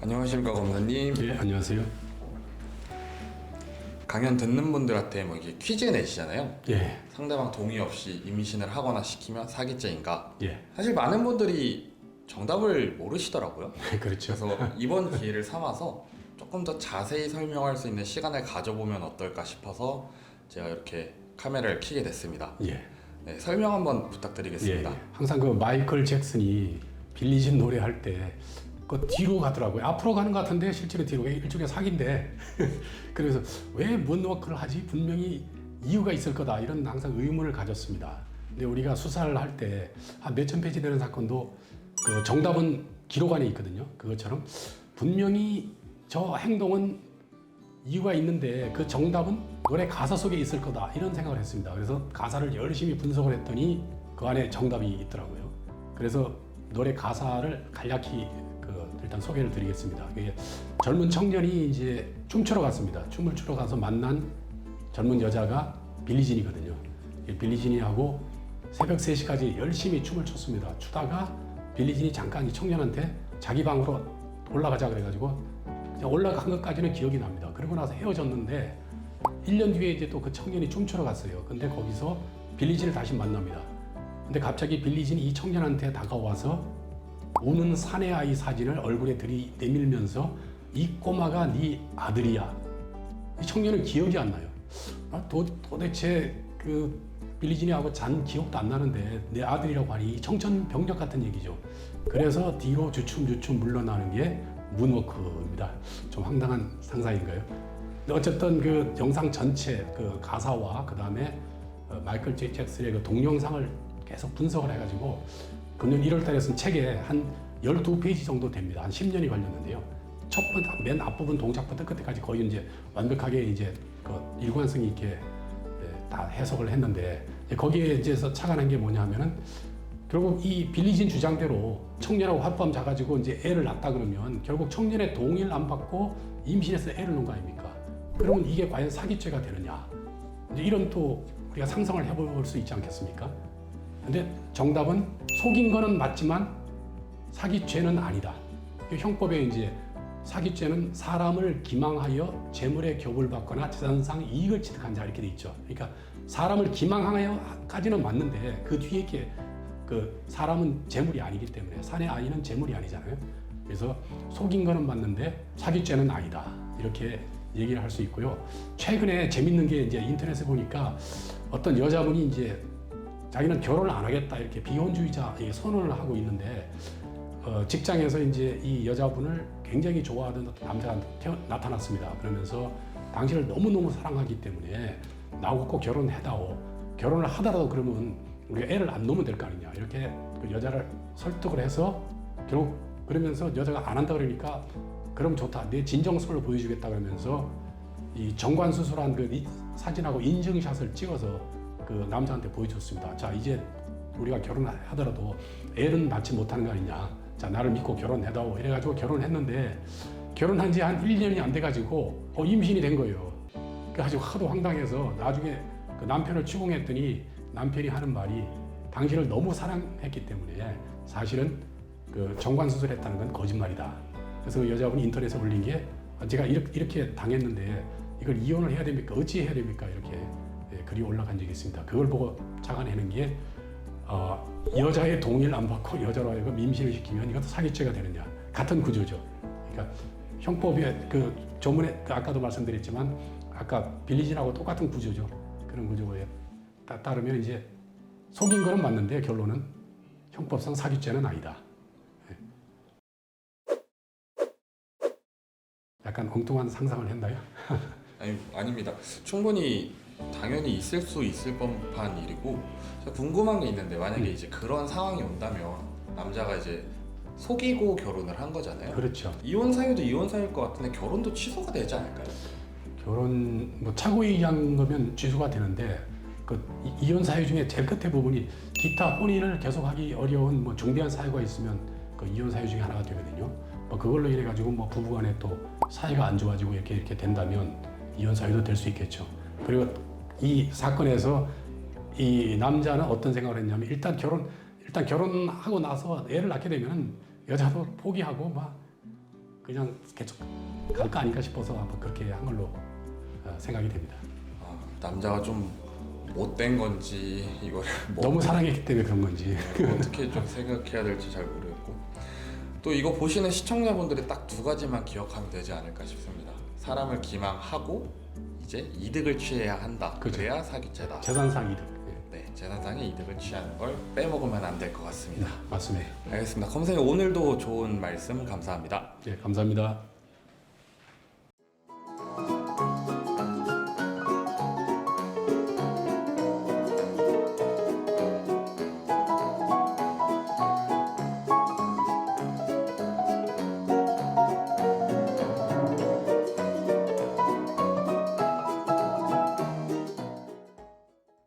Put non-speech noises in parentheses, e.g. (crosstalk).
안녕하십니까 검사님. 예, 안녕하세요. 강연 듣는 분들한테 뭐 이게 퀴즈 내시잖아요. 예, 상대방 동의 없이 임신을 하거나 시키면 사기죄인가? 예, 사실 많은 분들이 정답을 모르시더라고요. (laughs) 그렇죠. 그래서 이번 기회를 삼아서 조금 더 자세히 설명할 수 있는 시간을 가져보면 어떨까 싶어서 제가 이렇게 카메라를 켜게 됐습니다. 예, 네, 설명 한번 예, 부탁드리겠습니다. 예. 항상 그 마이클 잭슨이 빌리진 노래 할 때 그 뒤로 가더라고요. 앞으로 가는 것 같은데 실제로 뒤로 가. 일종의 사기인데 (laughs) 그래서 왜 문워크를 하지? 분명히 이유가 있을 거다 이런 항상 의문을 가졌습니다. 근데 우리가 수사를 할 때 한 몇천 페이지 되는 사건도 그 정답은 기록 안에 있거든요. 그것처럼 분명히 저 행동은 이유가 있는데 그 정답은 노래 가사 속에 있을 거다 이런 생각을 했습니다. 그래서 가사를 열심히 분석을 했더니 그 안에 정답이 있더라고요. 그래서 노래 가사를 간략히 그 일단 소개를 드리겠습니다. 젊은 청년이 이제 춤추러 갔습니다. 춤을 추러 가서 만난 젊은 여자가 빌리진이거든요. 이 빌리진이하고 새벽 3시까지 열심히 춤을 췄습니다. 추다가 빌리진이 잠깐 이 청년한테 자기 방으로 올라가자 그래가지고 올라간 것까지는 기억이 납니다. 그러고 나서 헤어졌는데 1년 뒤에 이제 또 그 청년이 춤추러 갔어요. 근데 거기서 빌리진을 다시 만납니다. 근데 갑자기 빌리진이 이 청년한테 다가와서 우는 사내 아이 사진을 얼굴에 들이 내밀면서 이 꼬마가 네 아들이야. 이 청년은 기억이 안 나요. 아, 도, 도대체 그 빌리진이하고 잔 기억도 안 나는데 내 아들이라고 하니 이 청천벽력 같은 얘기죠. 그래서 뒤로 주춤주춤 물러나는 게 문워크입니다. 좀 황당한 상상인가요? 어쨌든 그 영상 전체 그 가사와 그 다음에 마이클 제이 잭슨의 그 동영상을 계속 분석을 해가지고 금년 1월 달에 쓴 책에 한 12페이지 정도 됩니다. 한 10년이 걸렸는데요. 첫 번째, 맨 앞부분 동작부터 끝에까지 거의 이제 완벽하게 이제 그 일관성 있게 예, 다 해석을 했는데 거기에 이제서 착안한 게 뭐냐 하면은 결국 이 빌리진 주장대로 청년하고 하룻밤 자가지고 이제 애를 낳다 그러면 결국 청년의 동의를 안 받고 임신해서 애를 낳은 거 아닙니까? 그러면 이게 과연 사기죄가 되느냐? 이제 이런 또 우리가 상상을 해볼 수 있지 않겠습니까? 근데 정답은 속인 거는 맞지만 사기죄는 아니다. 이 형법에 이제 사기죄는 사람을 기망하여 재물의 격을 받거나 재산상 이익을 취득한 자 이렇게 돼 있죠. 그러니까 사람을 기망하여까지는 맞는데 그 뒤에 게 그 사람은 재물이 아니기 때문에 사내 아이는 재물이 아니잖아요. 그래서 속인 거는 맞는데 사기죄는 아니다. 이렇게 얘기를 할 수 있고요. 최근에 재밌는 게 이제 인터넷에 보니까 어떤 여자분이 이제 자기는 결혼을 안 하겠다 이렇게 비혼주의자 이 선언을 하고 있는데 어, 직장에서 이제 이 여자분을 굉장히 좋아하던 남자가 태어, 나타났습니다. 그러면서 당신을 너무너무 사랑하기 때문에 나하고 꼭 결혼해다오. 결혼을 하더라도 그러면 우리가 애를 안 놓으면 될 거 아니냐. 이렇게 그 여자를 설득을 해서 결국 그러면서 여자가 안 한다 그러니까 그럼 좋다. 내 진정성을 보여주겠다 그러면서 이 정관 수술한 그 이- 사진하고 인증샷을 찍어서 그 남자한테 보여줬습니다. 자 이제 우리가 결혼하더라도 애는 낳지 못하는 거 아니냐. 자 나를 믿고 결혼해다오. 이래가지고 결혼했는데 결혼한 지 한 1년이 안 돼가지고 어, 임신이 된 거예요. 그래가지고 하도 황당해서 나중에 그 남편을 추궁했더니 남편이 하는 말이 당신을 너무 사랑했기 때문에 사실은 그 정관 수술했다는 건 거짓말이다. 그래서 그 여자분이 인터넷에 올린 게 아, 제가 이렇게, 이렇게 당했는데 이걸 이혼을 해야 됩니까? 어찌 해야 됩니까? 이렇게 예, 글이 올라간 적이 있습니다. 그걸 보고 착안해는 게 어, 여자의 동의를 안 받고 여자로 하여금 임신을 시키면 이것도 사기죄가 되느냐 같은 구조죠. 그러니까 형법에 그 조문에 그 아까도 말씀드렸지만 아까 빌리진하고 똑같은 구조죠. 그런 구조에 따, 따르면 이제 속인 거는 맞는데 결론은 형법상 사기죄는 아니다. 예. 약간 엉뚱한 상상을 했나요? (laughs) 아니 아닙니다. 충분히 당연히 있을 수 있을 법한 일이고 제가 궁금한 게 있는데 만약에 음. 이제 그런 상황이 온다면 남자가 이제 속이고 결혼을 한 거잖아요. 그렇죠. 이혼 사유도 이혼 사유일 것 같은데 결혼도 취소가 되지 않을까요? 결혼 뭐 차고 얘기한 거면 취소가 되는데 그 이- 이혼 사유 중에 제일 끝에 부분이 기타 혼인을 계속하기 어려운 뭐 중대한 사유가 있으면 그 이혼 사유 중에 하나가 되거든요. 뭐 그걸로 인해 가지고 뭐 부부간에 또 사이가 안 좋아지고 이렇게 이렇게 된다면 이혼 사유도 될 수 있겠죠. 그리고 이 사건에서 이 남자는 어떤 생각을 했냐면 일단 결혼 일단 결혼하고 나서 애를 낳게 되면 여자도 포기하고 막 그냥 계속 갈 거 아닌가 싶어서 한번 그렇게 한 걸로 어, 생각이 됩니다. 아, 남자가 좀 못된 건지 이걸 (laughs) 뭐 너무 사랑했기 때문에 그런 건지. 어떻게 좀 생각해야 될지 잘 모르겠고 또 이거 보시는 시청자분들이 딱 두 가지만 기억하면 되지 않을까 싶습니다. 사람을 기망하고 이제 이득을 취해야 한다. 그죠. 그래야 사기죄다. 재산상 이득. 예, 네, 재산상의 이득을 취하는 걸 빼먹으면 안 될 것 같습니다. 맞습니다. 알겠습니다. 검사님 오늘도 좋은 말씀 감사합니다. 예, 감사합니다.